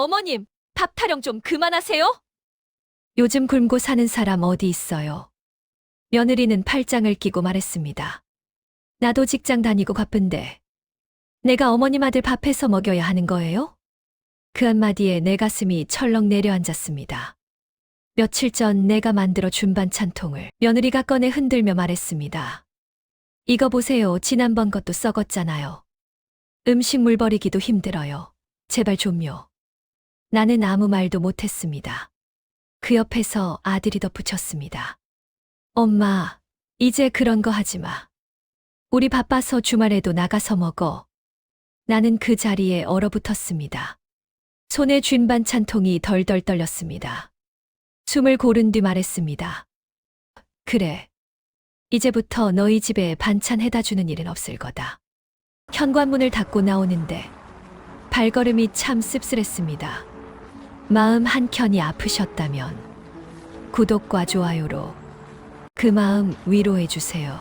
어머님, 밥 타령 좀 그만하세요. 요즘 굶고 사는 사람 어디 있어요? 며느리는 팔짱을 끼고 말했습니다. 나도 직장 다니고 바쁜데 내가 어머님 아들 밥해서 먹여야 하는 거예요? 그 한마디에 내 가슴이 철렁 내려앉았습니다. 며칠 전 내가 만들어 준 반찬통을 며느리가 꺼내 흔들며 말했습니다. 이거 보세요. 지난번 것도 썩었잖아요. 음식물 버리기도 힘들어요. 제발 좀요. 나는 아무 말도 못했습니다. 그 옆에서 아들이 덧붙였습니다. 엄마, 이제 그런 거 하지 마. 우리 바빠서 주말에도 나가서 먹어. 나는 그 자리에 얼어붙었습니다. 손에 쥔 반찬통이 덜덜 떨렸습니다. 숨을 고른 뒤 말했습니다. 그래. 이제부터 너희 집에 반찬 해다 주는 일은 없을 거다. 현관문을 닫고 나오는데 발걸음이 참 씁쓸했습니다. 마음 한켠이 아프셨다면 구독과 좋아요로 그 마음 위로해 주세요.